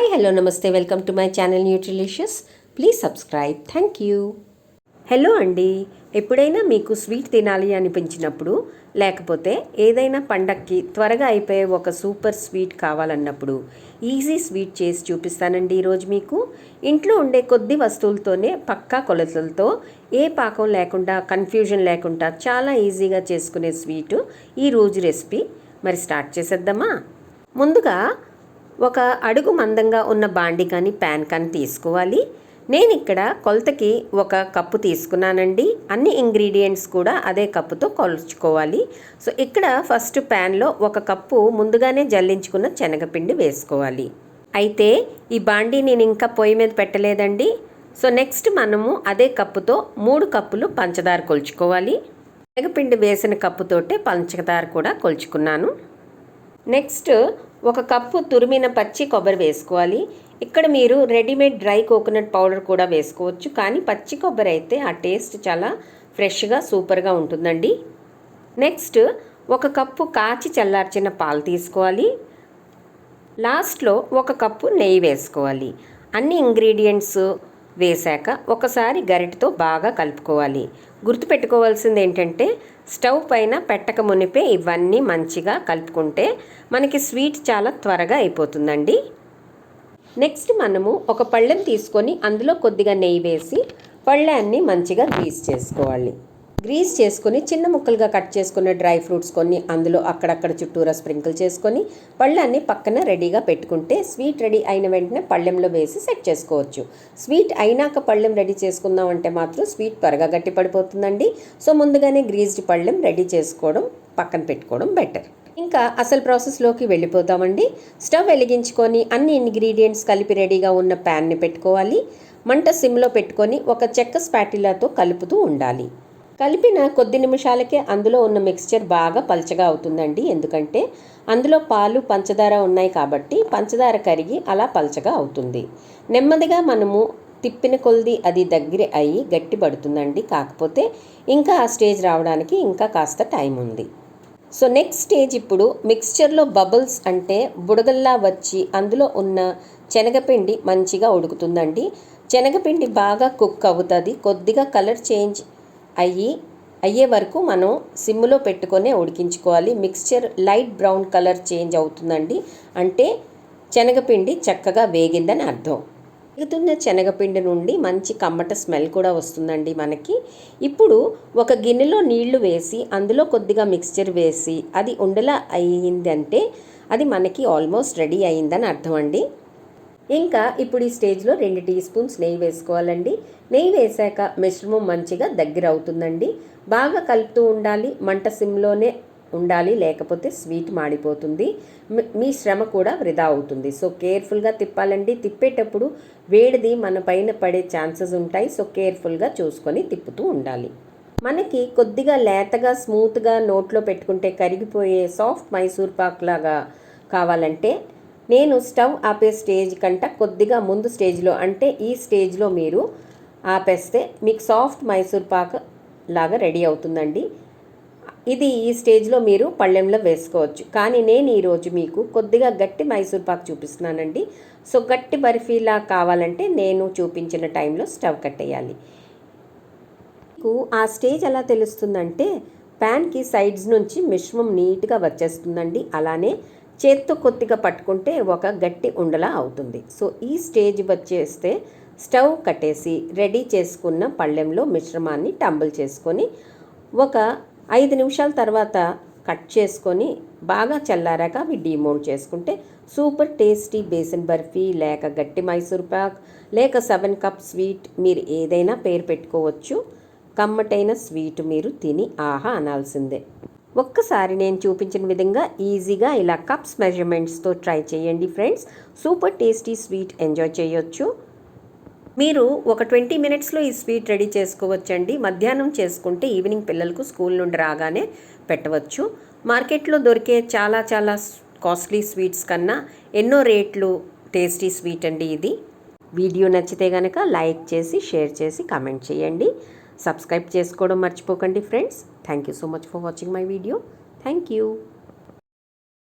Hi hello నమస్తే welcome to my channel Nutrilicious please subscribe thank you hello అండి ఎప్పుడైనా మీకు స్వీట్ తినాలి అనిపించినప్పుడు లేకపోతే ఏదైనా పండక్కి త్వరగా అయిపోయే ఒక సూపర్ స్వీట్ కావాలన్నప్పుడు ఈజీ స్వీట్ చేసి చూపిస్తానండి ఈరోజు మీకు. ఇంట్లో ఉండే కొద్ది వస్తువులతోనే పక్కా కొలతలతో ఏ పాకం లేకుండా కన్ఫ్యూజన్ లేకుండా చాలా ఈజీగా చేసుకునే స్వీటు ఈ రోజు రెసిపీ మరి స్టార్ట్ చేసేద్దామా? ముందుగా ఒక అడుగు మందంగా ఉన్న బాండి కానీ ప్యాన్ కానీ తీసుకోవాలి. నేను ఇక్కడ కొలతకి ఒక కప్పు తీసుకున్నానండి. అన్ని ఇంగ్రీడియంట్స్ కూడా అదే కప్పుతో కొలుచుకోవాలి. సో ఇక్కడ ఫస్ట్ ప్యాన్లో ఒక కప్పు ముందుగానే జల్లించుకున్న శనగపిండి వేసుకోవాలి. అయితే ఈ బాండి నేను ఇంకా పొయ్యి మీద పెట్టలేదండి. సో నెక్స్ట్ మనము అదే కప్పుతో మూడు కప్పులు పంచదార కొలుచుకోవాలి. శనగపిండి వేసిన కప్పుతోటే పంచదార కూడా కొలుచుకున్నాను. నెక్స్ట్ ఒక కప్పు తురిమిన పచ్చి కొబ్బరి వేసుకోవాలి. ఇక్కడ మీరు రెడీమేడ్ డ్రై కోకోనట్ పౌడర్ కూడా వేసుకోవచ్చు. కానీ పచ్చి కొబ్బరి అయితే ఆ టేస్ట్ చాలా ఫ్రెష్గా సూపర్గా ఉంటుందండి. నెక్స్ట్ ఒక కప్పు కాచి చల్లార్చిన పాలు తీసుకోవాలి. లాస్ట్లో ఒక కప్పు నెయ్యి వేసుకోవాలి. అన్ని ఇంగ్రీడియంట్స్ వేశాక ఒకసారి గరిటతో బాగా కలుపుకోవాలి. గుర్తుపెట్టుకోవాల్సింది ఏంటంటే స్టవ్ పైన పెట్టక మునిపే ఇవన్నీ మంచిగా కలుపుకుంటే మనకి స్వీట్ చాలా త్వరగా అయిపోతుందండి. నెక్స్ట్ మనము ఒక పళ్ళెం తీసుకొని అందులో కొద్దిగా నెయ్యి వేసి పళ్ళాన్ని మంచిగా గ్రీస్ చేసుకోవాలి. గ్రీస్ చేసుకుని చిన్న ముక్కలుగా కట్ చేసుకున్న డ్రై ఫ్రూట్స్ కొన్ని అందులో అక్కడక్కడ చుట్టూరా స్ప్రింకిల్ చేసుకొని పళ్ళాన్ని పక్కన రెడీగా పెట్టుకుంటే స్వీట్ రెడీ అయిన వెంటనే పళ్ళెంలో వేసి సెట్ చేసుకోవచ్చు. స్వీట్ అయినాక పళ్ళెం రెడీ చేసుకుందాం అంటే మాత్రం స్వీట్ త్వరగా గట్టి పడిపోతుందండి. సో ముందుగానే గ్రీజ్డ్ పళ్ళెం రెడీ చేసుకోవడం పక్కన పెట్టుకోవడం బెటర్. ఇంకా అసలు ప్రాసెస్లోకి వెళ్ళిపోతామండి. స్టవ్ వెలిగించుకొని అన్ని ఇంగ్రీడియంట్స్ కలిపి రెడీగా ఉన్న ప్యాన్ని పెట్టుకోవాలి. మంట సిమ్లో పెట్టుకొని ఒక చెక్క స్పాటిలాతో కలుపుతూ ఉండాలి. కలిపిన కొద్ది నిమిషాలకే అందులో ఉన్న మిక్స్చర్ బాగా పల్చగా అవుతుందండి. ఎందుకంటే అందులో పాలు పంచదార ఉన్నాయి కాబట్టి పంచదార కరిగి అలా పల్చగా అవుతుంది. నెమ్మదిగా మనము తిప్పిన కొలది అది దగ్గర అయ్యి గట్టి పడుతుందండి. కాకపోతే ఇంకా ఆ స్టేజ్ రావడానికి ఇంకా కాస్త టైం ఉంది. సో నెక్స్ట్ స్టేజ్ ఇప్పుడు మిక్స్చర్లో బబుల్స్ అంటే బుడగల్లా వచ్చి అందులో ఉన్న శనగపిండి మంచిగా ఉడుకుతుందండి. శనగపిండి బాగా కుక్ అవుతుంది. కొద్దిగా కలర్ చేంజ్ అయ్యి అయ్యే వరకు మనం సిమ్లో పెట్టుకొనే ఉడికించుకోవాలి. Mixture light brown colour change అవుతుందండి. అంటే శనగపిండి చక్కగా వేగిందని అర్థం. వేగుతున్న శనగపిండి నుండి మంచి కమ్మట స్మెల్ కూడా వస్తుందండి మనకి. ఇప్పుడు ఒక గిన్నెలో నీళ్ళు వేసి అందులో కొద్దిగా మిక్స్చర్ వేసి అది ఉండలా అయ్యిందంటే అది మనకి ఆల్మోస్ట్ రెడీ అయిందని అర్థం అండి. ఇంకా ఇప్పుడు ఈ స్టేజ్లో రెండు టీ స్పూన్స్ నెయ్యి వేసుకోవాలండి. నెయ్యి వేసాక మిశ్రమం మంచిగా దగ్గర అవుతుందండి. బాగా కలుపుతూ ఉండాలి. మంట సిమ్లోనే ఉండాలి. లేకపోతే స్వీట్ మాడిపోతుంది. మీ శ్రమ కూడా వృధా అవుతుంది. సో కేర్ఫుల్గా తిప్పాలండి. తిప్పేటప్పుడు వేడిది మన పైన పడే ఛాన్సెస్ ఉంటాయి. సో కేర్ఫుల్గా చూసుకొని తిప్పుతూ ఉండాలి. మనకి కొద్దిగా లేతగా స్మూత్గా నోట్లో పెట్టుకుంటే కరిగిపోయే సాఫ్ట్ మైసూర్ పాక్ లాగా కావాలంటే నేను స్టవ్ ఆపే స్టేజ్ కంట కొద్దిగా ముందు స్టేజ్లో అంటే ఈ స్టేజ్లో మీరు ఆపేస్తే మీకు సాఫ్ట్ మైసూర్ పాక్ లాగా రెడీ అవుతుందండి. ఇది ఈ స్టేజ్లో మీరు పళ్ళెంలో వేసుకోవచ్చు. కానీ నేను ఈరోజు మీకు కొద్దిగా గట్టి మైసూర్ పాక్ చూపిస్తున్నానండి. సో గట్టి బర్ఫీలా కావాలంటే నేను చూపించిన టైంలో స్టవ్ కట్టేయాలి. మీకు ఆ స్టేజ్ ఎలా తెలుస్తుందంటే ప్యాన్కి సైడ్స్ నుంచి మిశ్రమం నీట్గా వచ్చేస్తుందండి. అలానే చేత్తో కొద్దిగా పట్టుకుంటే ఒక గట్టి ఉండలా అవుతుంది. సో ఈ స్టేజ్ వచ్చేస్తే స్టవ్ కట్టేసి రెడీ చేసుకున్న పళ్ళెంలో మిశ్రమాన్ని టంబుల్ చేసుకొని ఒక ఐదు నిమిషాల తర్వాత కట్ చేసుకొని బాగా చల్లారాక అవి డీమౌంట్ చేసుకుంటే సూపర్ టేస్టీ బేసన్ బర్ఫీ లేక గట్టి మైసూర్ పాక్ లేక సెవెన్ కప్ స్వీట్ మీరు ఏదైనా పేరు పెట్టుకోవచ్చు. కమ్మటైన స్వీట్ మీరు తిని ఆహా అనాల్సిందే. ఒక్కసారి నేను చూపించిన విధంగా ఈజీగా ఇలా కప్స్ మెజర్మెంట్స్తో ట్రై చేయండి friends super tasty sweet enjoy చేయొచ్చు. మీరు ఒక ట్వంటీ మినిట్స్లో ఈ స్వీట్ రెడీ చేసుకోవచ్చండి. మధ్యాహ్నం చేసుకుంటే ఈవినింగ్ పిల్లలకు స్కూల్ నుండి రాగానే పెట్టవచ్చు. మార్కెట్లో దొరికే చాలా చాలా కాస్ట్లీ స్వీట్స్ కన్నా ఎన్నో రేట్లు టేస్టీ స్వీట్ అండి ఇది. వీడియో నచ్చితే కనుక లైక్ చేసి షేర్ చేసి కామెంట్ చేయండి. సబ్స్క్రైబ్ చేసుకోవడం మర్చిపోకండి friends. Thank you so much for watching my video thank you